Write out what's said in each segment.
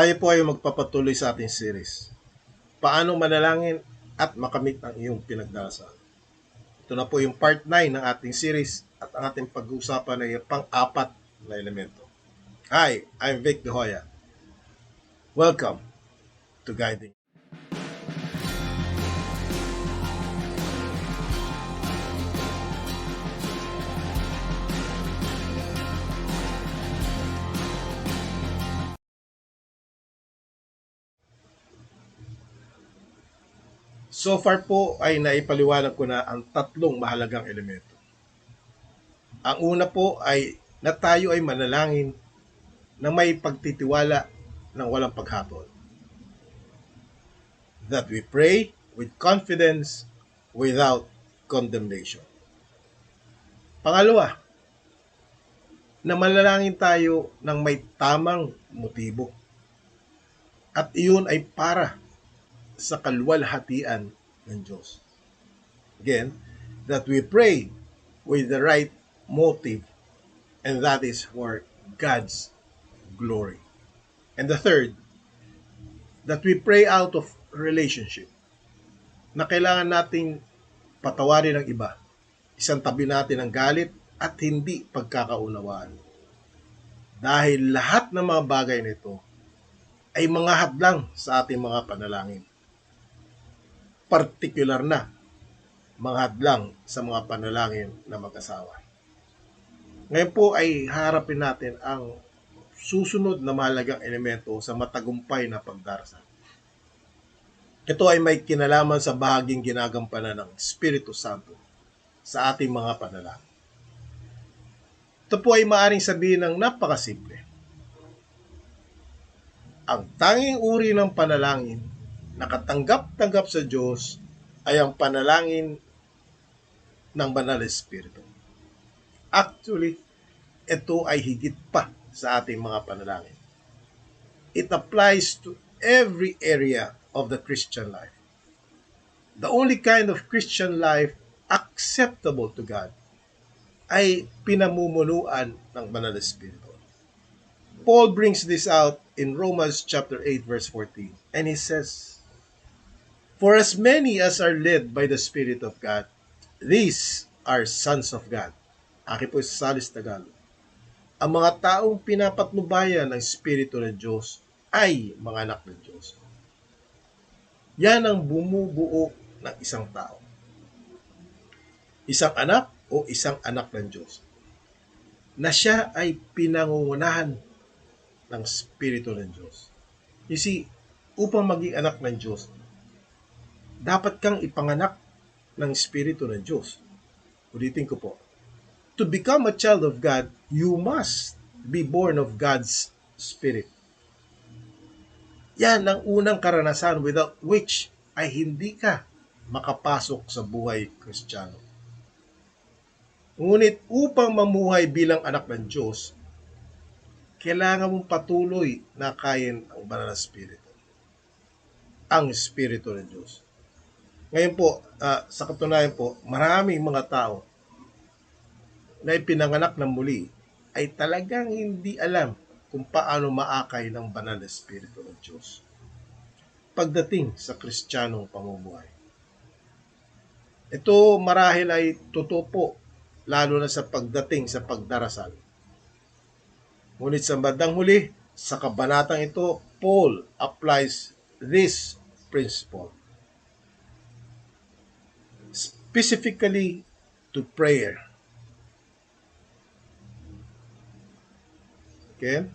Tayo po ay magpapatuloy sa ating series. Paano manalangin at makamit ang iyong pinagdarasal. Ito na po yung part 9 ng ating series at ang ating pag-uusapan ay pang-apat na elemento. Hi, I'm Vic De Hoya. Welcome to Guiding. So far po ay naipaliwanag ko na ang tatlong mahalagang elemento. Ang una po ay na tayo ay manalangin na may pagtitiwala ng walang paghatol. That we pray with confidence without condemnation. Pangalawa, na manalangin tayo ng may tamang motibo. At iyon ay para sa kalwalhatian ng Diyos. Again, that we pray with the right motive and that is for God's glory. And the third, that we pray out of relationship na kailangan nating patawarin ang iba. Isang tabi natin ang galit at hindi pagkakaunawaan. Dahil lahat ng mga bagay nito ay mga hadlang sa ating mga panalangin particular na mga hadlang sa mga panalangin na mag-asawa. Ngayon po ay harapin natin ang susunod na mahalagang elemento sa matagumpay na pagdarasal. Ito ay may kinalaman sa bahaging ginagampanan ng Espiritu Santo sa ating mga panalangin. Ito po ay maaring sabihin ng napakasimple. Ang tanging uri ng panalangin nakatanggap-tanggap sa Diyos ay ang panalangin ng Banal na Espiritu. Actually, ito ay higit pa sa ating mga panalangin. It applies to every area of the Christian life. The only kind of Christian life acceptable to God ay pinamumunuan ng Banal na Espiritu. Paul brings this out in Romans chapter 8 verse 14 and he says For as many as are led by the Spirit of God, these are sons of God. Aki po sa Salis Tagalog. Ang mga taong pinapatnubayan ng Espiritu ng Diyos ay mga anak ng Diyos. Yan ang bumubuo ng isang tao. Isang anak o isang anak ng Diyos na siya ay pinangungunahan ng Espiritu ng Diyos. You see, upang maging anak ng Diyos, dapat kang ipanganak ng Espiritu ng Diyos. Ulitin ko po. To become a child of God, you must be born of God's Spirit. Yan ang unang karanasan without which ay hindi ka makapasok sa buhay kristyano. Ngunit upang mamuhay bilang anak ng Diyos, kailangan mong patuloy na kain ang banal na Espiritu. Ang Espiritu ng Diyos. Ngayon po, uh, sa katunayan po, maraming mga tao na ipinanganak ng muli ay talagang hindi alam kung paano maakay ng banal na Espiritu ng Diyos pagdating sa kristyanong pamumuhay. Ito marahil ay totoo po, lalo na sa pagdating sa pagdarasal. Ngunit sa bandang huli, sa kabanatang ito, Paul applies this principle specifically to prayer. Okay?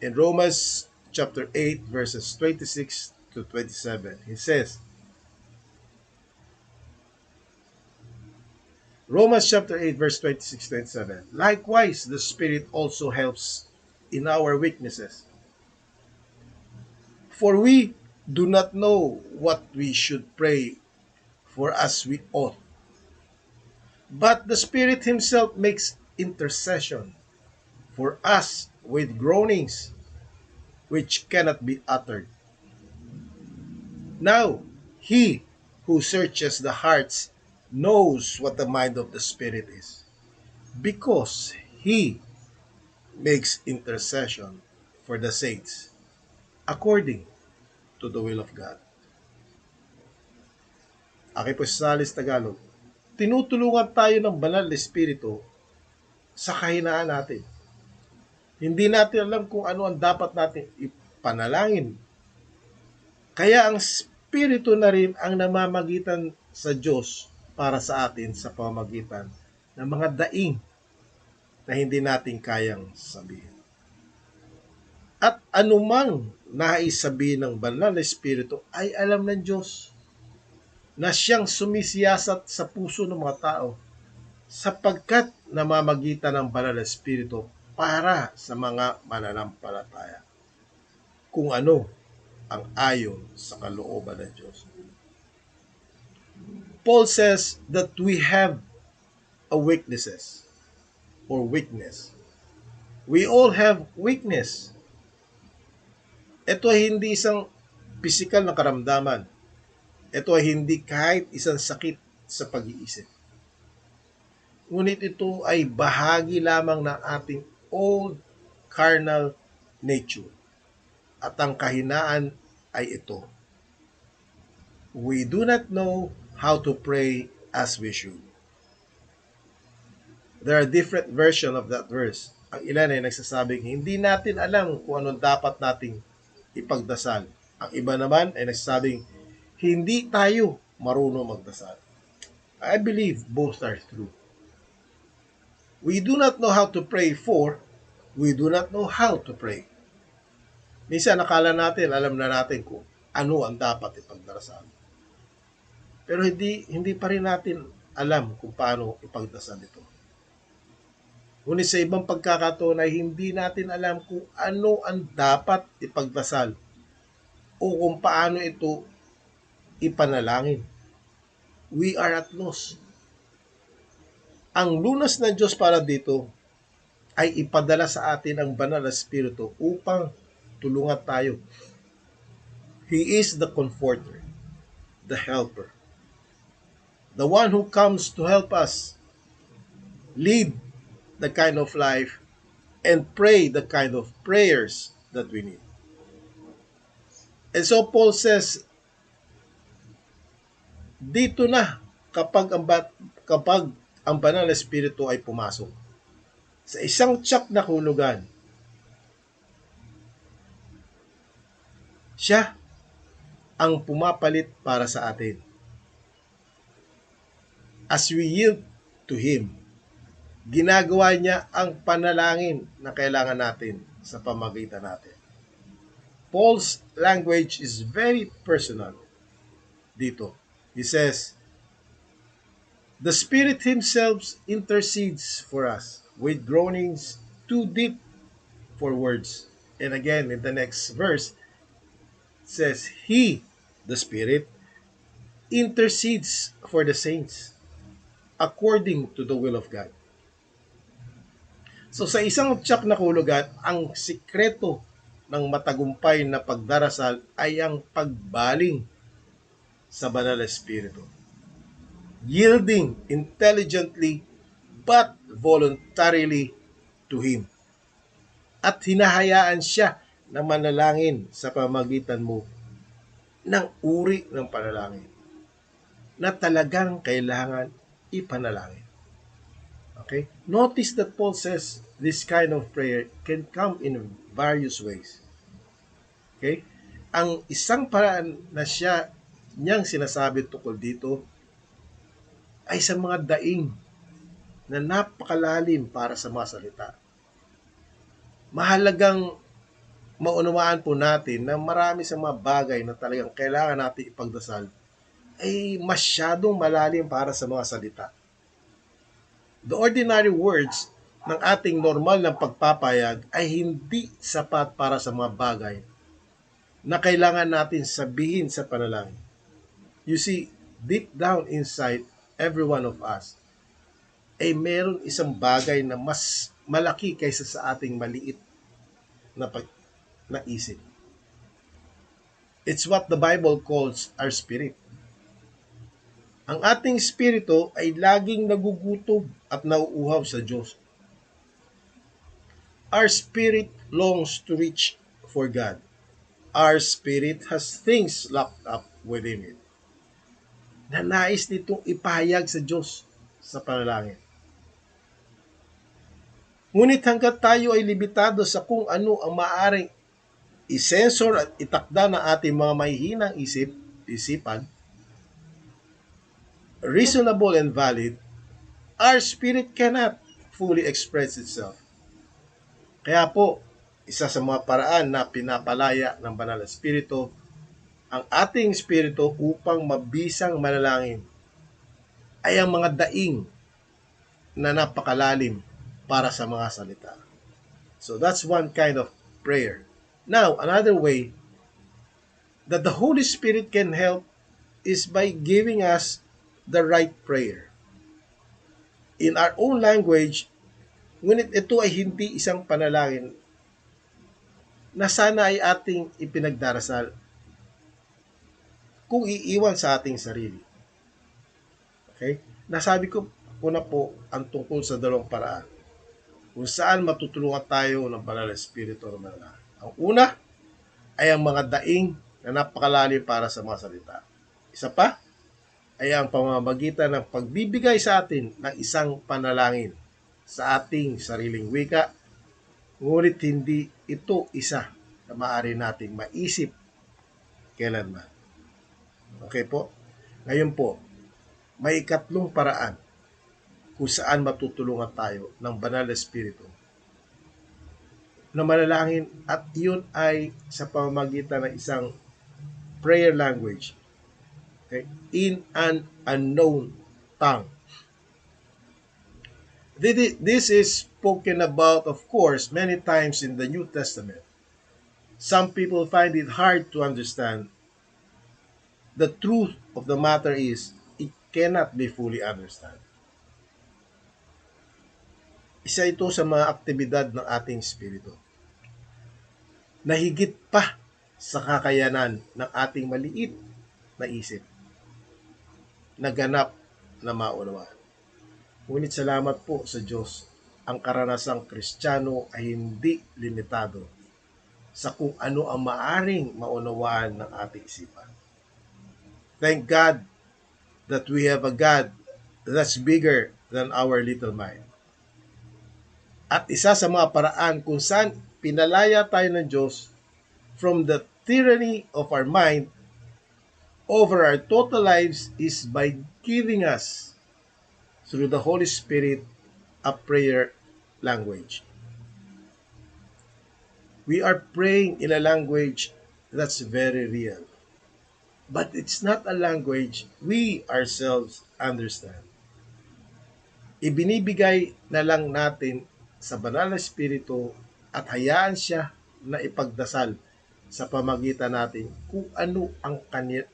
In Romans chapter 8 verses 26 to 27, he says, Romans chapter 8 verse 26 27. Likewise, the Spirit also helps in our weaknesses. For we do not know what we should pray for as we ought. But the Spirit Himself makes intercession for us with groanings which cannot be uttered. Now, He who searches the hearts knows what the mind of the Spirit is, because He makes intercession for the saints according to the will of God. Aki po sa Tagalog, tinutulungan tayo ng banal na Espiritu sa kahinaan natin. Hindi natin alam kung ano ang dapat natin ipanalangin. Kaya ang Espiritu na rin ang namamagitan sa Diyos para sa atin sa pamamagitan ng mga daing na hindi natin kayang sabihin. At anumang nais sabihin ng banal na Espiritu ay alam ng Diyos na siyang sumisiyasat sa puso ng mga tao sapagkat namamagitan ng banal na Espiritu para sa mga mananampalataya. Kung ano ang ayon sa kalooban ng Diyos. Paul says that we have a weaknesses or weakness. We all have weakness. Ito ay hindi isang physical na karamdaman. Ito ay hindi kahit isang sakit sa pag-iisip. Ngunit ito ay bahagi lamang ng ating old carnal nature. At ang kahinaan ay ito. We do not know how to pray as we should. There are different version of that verse. Ang ilan ay nagsasabing hindi natin alam kung anong dapat nating ipagdasal. Ang iba naman ay nagsasabing hindi tayo marunong magdasal. I believe both are true. We do not know how to pray for, we do not know how to pray. Minsan nakala natin, alam na natin kung ano ang dapat ipagdarasal. Pero hindi hindi pa rin natin alam kung paano ipagdasal ito. Ngunit sa ibang pagkakataon ay hindi natin alam kung ano ang dapat ipagdasal o kung paano ito ipanalangin. We are at loss. Ang lunas ng Diyos para dito ay ipadala sa atin ang banal na Espiritu upang tulungan tayo. He is the comforter, the helper, the one who comes to help us lead the kind of life and pray the kind of prayers that we need. And so Paul says, dito na kapag ang, kapag ang banal na espiritu ay pumasok sa isang tsak na hulugan, siya ang pumapalit para sa atin. As we yield to Him, ginagawa niya ang panalangin na kailangan natin sa pamagitan natin. Paul's language is very personal dito. He says, The Spirit Himself intercedes for us with groanings too deep for words. And again, in the next verse, says, He, the Spirit, intercedes for the saints according to the will of God. So sa isang tsak na hulugan, ang sikreto ng matagumpay na pagdarasal ay ang pagbaling sa banal na espiritu. Yielding intelligently but voluntarily to Him. At hinahayaan siya na manalangin sa pamagitan mo ng uri ng panalangin na talagang kailangan ipanalangin. Okay? Notice that Paul says this kind of prayer can come in various ways. Okay? Ang isang paraan na siya niyang sinasabi tukol dito ay sa mga daing na napakalalim para sa mga salita. Mahalagang maunawaan po natin na marami sa mga bagay na talagang kailangan natin ipagdasal ay masyadong malalim para sa mga salita the ordinary words ng ating normal na pagpapayag ay hindi sapat para sa mga bagay na kailangan natin sabihin sa panalangin. You see, deep down inside every one of us, ay meron isang bagay na mas malaki kaysa sa ating maliit na, pag, na isip. It's what the Bible calls our spirit. Ang ating espiritu ay laging nagugutom at nauuhaw sa Diyos. Our spirit longs to reach for God. our spirit has things locked up within it na nais nitong ipahayag sa Diyos sa panalangin. Ngunit hanggat tayo ay limitado sa kung ano ang maaring isensor at itakda ng ating mga mahihinang isip, isipan, reasonable and valid, our spirit cannot fully express itself. Kaya po, isa sa mga paraan na pinapalaya ng banal na espiritu ang ating espiritu upang mabisang manalangin ay ang mga daing na napakalalim para sa mga salita. So that's one kind of prayer. Now, another way that the Holy Spirit can help is by giving us the right prayer. In our own language, ngunit ito ay hindi isang panalangin na sana ay ating ipinagdarasal kung iiwan sa ating sarili. Okay? Nasabi ko ko na po ang tungkol sa dalawang paraan. Kung saan matutulungan tayo ng banal na espiritu ng mga. Ang una ay ang mga daing na napakalalim para sa mga salita. Isa pa ay ang pamamagitan ng pagbibigay sa atin ng isang panalangin sa ating sariling wika, ngunit hindi ito isa na maaari nating maisip kailanman. Okay po? Ngayon po, may ikatlong paraan kung saan matutulungan tayo ng banal na espiritu na manalangin at iyon ay sa pamamagitan ng isang prayer language okay, in an unknown tongue. This is spoken about, of course, many times in the New Testament. Some people find it hard to understand. The truth of the matter is, it cannot be fully understood. Isa ito sa mga aktibidad ng ating espiritu. Nahigit pa sa kakayanan ng ating maliit na isip. Naganap na maunawaan. Ngunit salamat po sa Diyos, ang karanasang kristyano ay hindi limitado sa kung ano ang maaring maunawaan ng ating isipan. Thank God that we have a God that's bigger than our little mind. At isa sa mga paraan kung saan pinalaya tayo ng Diyos from the tyranny of our mind over our total lives is by giving us through the Holy Spirit a prayer language. We are praying in a language that's very real. But it's not a language we ourselves understand. Ibinibigay na lang natin sa banal na espiritu at hayaan siya na ipagdasal sa pamagitan natin kung ano ang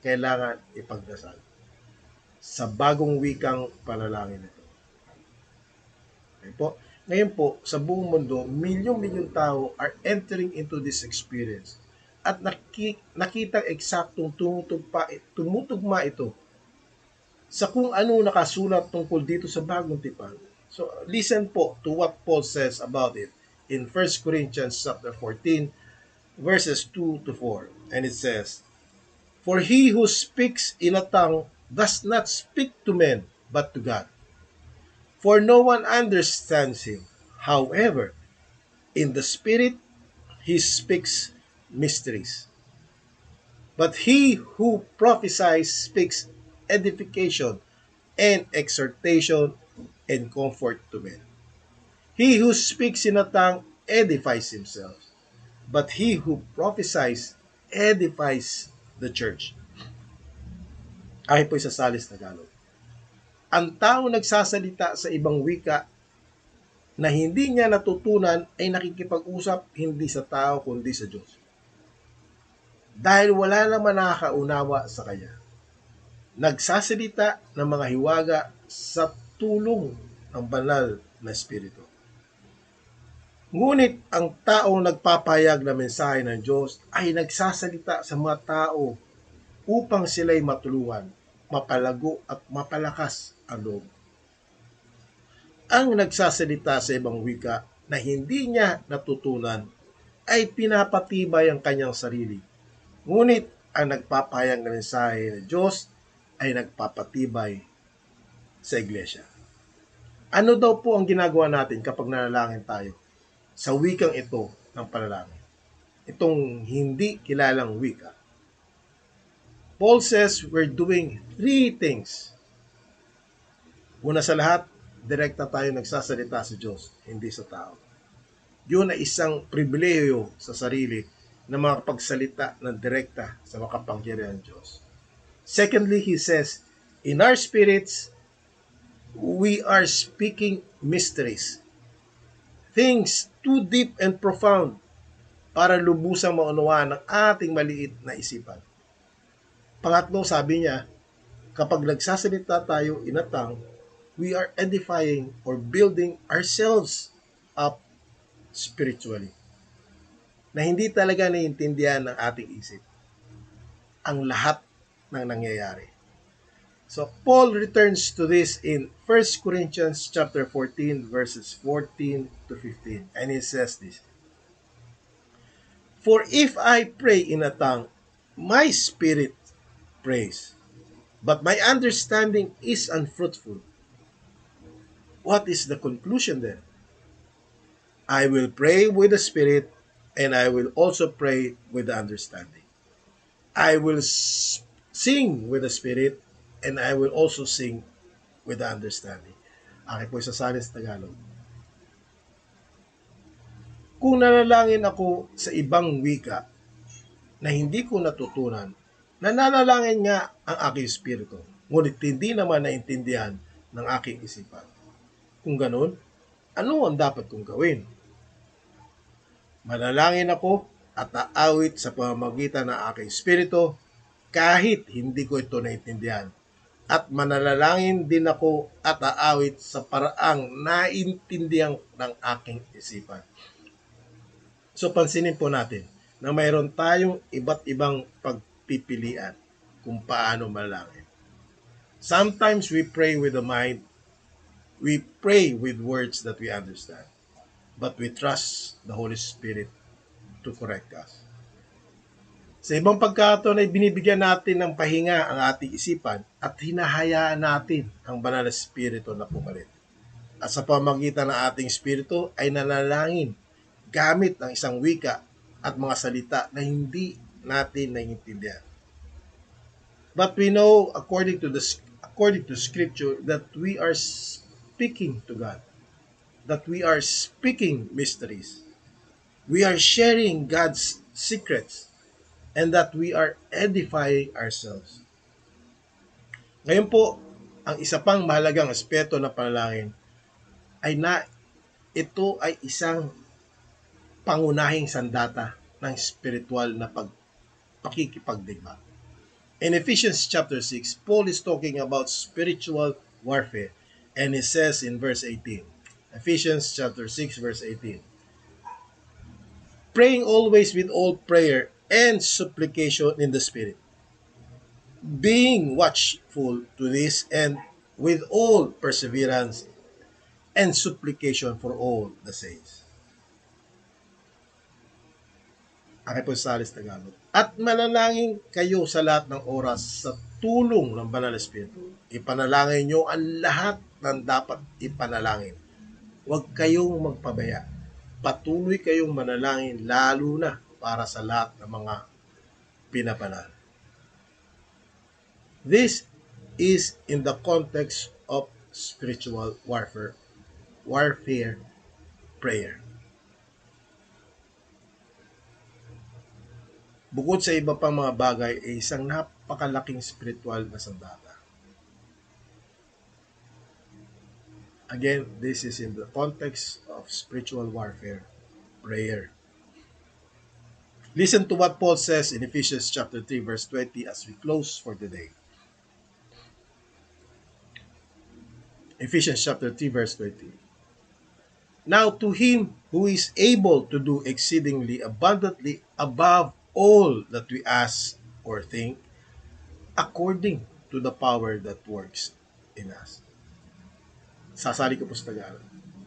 kailangan ipagdasal sa bagong wikang panalangin ito. Okay po? Ngayon po, sa buong mundo, milyong-milyong tao are entering into this experience at naki, nakita eksaktong tumutugpa, tumutugma ito sa kung ano nakasulat tungkol dito sa bagong tipan. So listen po to what Paul says about it in 1 Corinthians chapter 14 verses 2 to 4. And it says, For he who speaks in a tongue does not speak to men, but to God. For no one understands him. However, in the Spirit, he speaks mysteries. But he who prophesies speaks edification and exhortation and comfort to men. He who speaks in a tongue edifies himself, but he who prophesies edifies the church. Ay po sa Salis Tagalog. Ang tao nagsasalita sa ibang wika na hindi niya natutunan ay nakikipag-usap hindi sa tao kundi sa Diyos. Dahil wala naman nakakaunawa sa Kanya. Nagsasalita ng mga hiwaga sa tulong ng banal na Espiritu. Ngunit ang taong nagpapayag na mensahe ng Diyos ay nagsasalita sa mga tao upang sila'y matulungan, mapalago at mapalakas ang loob. Ang nagsasalita sa ibang wika na hindi niya natutunan ay pinapatibay ang kanyang sarili Ngunit ang nagpapahayag ng mensahe ng Diyos ay nagpapatibay sa iglesia. Ano daw po ang ginagawa natin kapag nanalangin tayo sa wikang ito ng panalangin? Itong hindi kilalang wika. Paul says we're doing three things. Una sa lahat, direkta tayo nagsasalita sa Diyos, hindi sa tao. Yun ay isang pribileyo sa sarili na makapagsalita ng direkta sa makapangyarihan ng Diyos. Secondly, he says, in our spirits, we are speaking mysteries. Things too deep and profound para lubusang maunawaan ng ating maliit na isipan. Pangatlo, sabi niya, kapag nagsasalita tayo in a tongue, we are edifying or building ourselves up spiritually na hindi talaga naiintindihan ng ating isip ang lahat ng nangyayari. So Paul returns to this in 1 Corinthians chapter 14 verses 14 to 15 and he says this For if I pray in a tongue my spirit prays but my understanding is unfruitful what is the conclusion then I will pray with the spirit and I will also pray with understanding. I will sing with the Spirit, and I will also sing with understanding. Akin po isasali sa Tagalog. Kung nanalangin ako sa ibang wika na hindi ko natutunan, nananalangin nga ang aking espiritu, ngunit hindi naman naintindihan ng aking isipan. Kung ganun, ano ang dapat kong gawin? Manalangin ako at aawit sa pamamagitan ng aking espiritu kahit hindi ko ito naintindihan. At manalangin din ako at aawit sa paraang naintindihan ng aking isipan. So pansinin po natin na mayroon tayong iba't ibang pagpipilian kung paano manalangin. Sometimes we pray with the mind, we pray with words that we understand but we trust the Holy Spirit to correct us. Sa ibang pagkataon ay binibigyan natin ng pahinga ang ating isipan at hinahayaan natin ang banal na Espiritu na pumalit. At sa pamagitan ng ating Espiritu ay nanalangin gamit ng isang wika at mga salita na hindi natin naiintindihan. But we know according to the according to scripture that we are speaking to God that we are speaking mysteries. We are sharing God's secrets and that we are edifying ourselves. Ngayon po, ang isa pang mahalagang aspeto ng panalangin ay na ito ay isang pangunahing sandata ng spiritual na pag pakikipagdigma. In Ephesians chapter 6, Paul is talking about spiritual warfare and he says in verse 18, Ephesians chapter 6 verse 18. Praying always with all prayer and supplication in the Spirit. Being watchful to this and with all perseverance and supplication for all the saints. Alis Tagalog. At manalangin kayo sa lahat ng oras sa tulong ng Banal na Espiritu. Ipanalangin nyo ang lahat ng dapat ipanalangin huwag kayong magpabaya. Patuloy kayong manalangin lalo na para sa lahat ng mga pinapanal. This is in the context of spiritual warfare, warfare prayer. Bukod sa iba pang mga bagay, ay isang napakalaking spiritual na sandata. Again, this is in the context of spiritual warfare, prayer. Listen to what Paul says in Ephesians chapter 3 verse 20 as we close for the day. Ephesians chapter 3 verse 20. Now to him who is able to do exceedingly abundantly above all that we ask or think, according to the power that works in us. Sasali ko po sa Tagalog.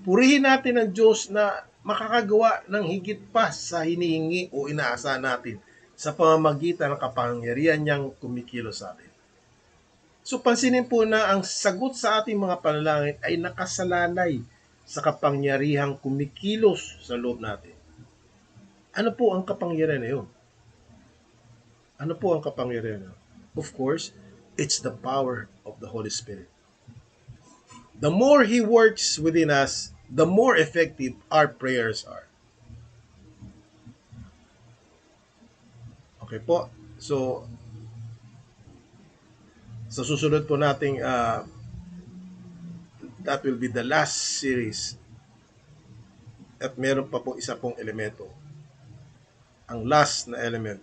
Purihin natin ang Diyos na makakagawa ng higit pa sa hinihingi o inaasahan natin sa pamamagitan ng kapangyarihan niyang kumikilos sa atin. So pansinin po na ang sagot sa ating mga panalangin ay nakasalalay sa kapangyarihang kumikilos sa loob natin. Ano po ang kapangyarihan na yun? Ano po ang kapangyarihan na yun? Of course, it's the power of the Holy Spirit. The more He works within us, the more effective our prayers are. Okay po. So, sa susunod po nating uh, that will be the last series at meron pa po isa pong elemento ang last na element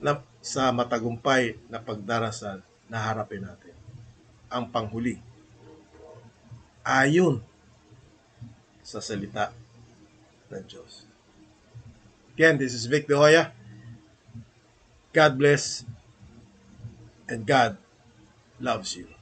na sa matagumpay na pagdarasal na harapin natin ang panghuli ayon sa salita ng Diyos. Again, this is Vic De Hoya. God bless and God loves you.